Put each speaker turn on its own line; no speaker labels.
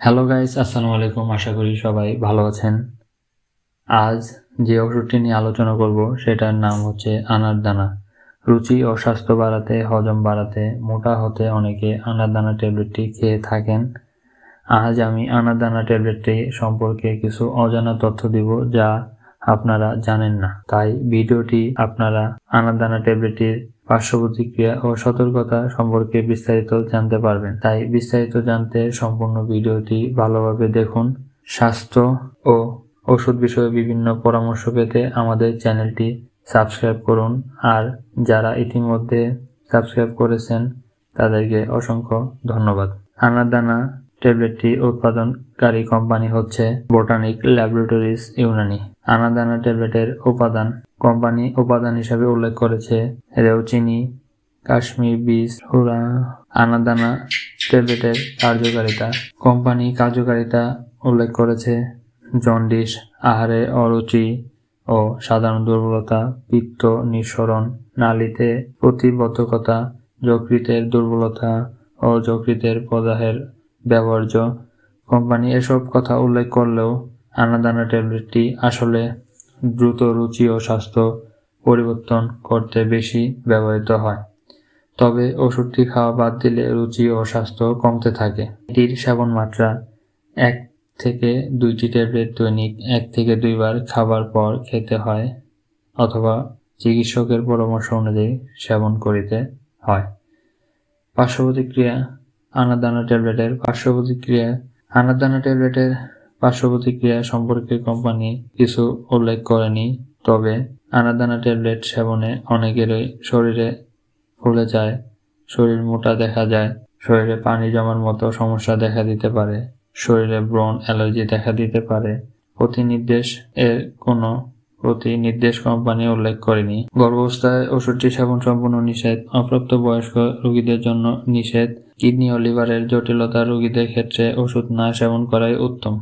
Hello guys আসসালামু আলাইকুম। আশা করি সবাই ভালো আছেন। আজ যে ওষুধটি নিয়ে আলোচনা করব, সেটার নাম হচ্ছে আনার দানা রুচি ও স্বাস্থ্য বাড়াতে, হজম বাড়াতে, মোটা হতে অনেকে আনার দানা ট্যাবলেটটি খেয়ে থাকেন। আজ আমি আনার দানা ট্যাবলেটটি সম্পর্কে কিছু অজানা তথ্য দিব যা আপনারা জানেন না। তাই ভিডিওটি আপনারা আনার দানা ট্যাবলেটটির পার্শ্ব প্রতিক্রিয়া ও সতর্কতা সম্পর্কে বিস্তারিত জানতে পারবেন। তাই বিস্তারিত জানতে সম্পূর্ণ ভিডিওটি ভালোভাবে দেখুন। স্বাস্থ্য ও ওষুধ বিষয়ে বিভিন্ন পরামর্শ পেতে আমাদের চ্যানেলটি সাবস্ক্রাইব করুন। আর যারা ইতিমধ্যে সাবস্ক্রাইব করেছেন, তাদেরকে অসংখ্য ধন্যবাদ। আনাদানা ট্যাবলেটটি উৎপাদনকারী কোম্পানি হচ্ছে বোটানিক ল্যাবরেটরিজ ইউনানি। আনাদানা ট্যাবলেটের উপাদান কোম্পানি উপাদান হিসাবে উল্লেখ করেছে। রেউচিনি, কাশ্মীর বীজ, হুরা, আনাদানা ট্যাবলেটের কার্যকারিতা। কোম্পানি কার্যকারিতা উল্লেখ করেছে। জন্ডিস, আহারে অরুচি ও সাধারণ দুর্বলতা, পিত্ত নিঃসরণ, নালীতে প্রতিবদ্ধকতা যকৃতের দুর্বলতা ও যকৃতের প্রদাহের ব্যবহার্য। কোম্পানি এসব কথা উল্লেখ করলেও আনাদানা ট্যাবলেটটি আসলে দ্রুত রুচি ও স্বাস্থ্য পরিবর্তন করতে বেশি ব্যবহৃত হয়। তবে ওষুধটি খাওয়া বাদ দিলে রুচি ও স্বাস্থ্য কমতে থাকে। এটির সেবন মাত্রা এক থেকে দুইটি ট্যাবলেট দৈনিক এক থেকে দুইবার খাবার পর খেতে হয় অথবা চিকিৎসকের পরামর্শ অনুযায়ী সেবন করিতে হয়। পার্শ্ব প্রতিক্রিয়া আনাদানা ট্যাবলেটের পার্শ্ব প্রতিক্রিয়া আনাদানা ট্যাবলেটের পার্শ্ব প্রতিক্রিয়া সম্পর্কে কোম্পানি কিছু উল্লেখ করেনি, তবে আনাদানা ট্যাবলেট সেবনে অনেকেরই শরীরে ফুলে যায়, শরীর মোটা দেখা যায়, শরীরে পানি জমার মতো সমস্যা দেখা দিতে পারে, শরীরে ব্রণ অ্যালার্জি দেখা দিতে পারে। প্রতিনির্দেশ এর কোনো প্রতি নির্দেশ কোম্পানি উল্লেখ করেনি। গর্ভাবস্থায় ওষুধটি সেবন সম্পূর্ণ নিষেধ, অপ্রাপ্ত বয়স্ক রোগীদের জন্য নিষেধ। কিডনি ও লিভারের জটিলতা রোগীদের ক্ষেত্রে ওষুধ না সেবন করাই উত্তম।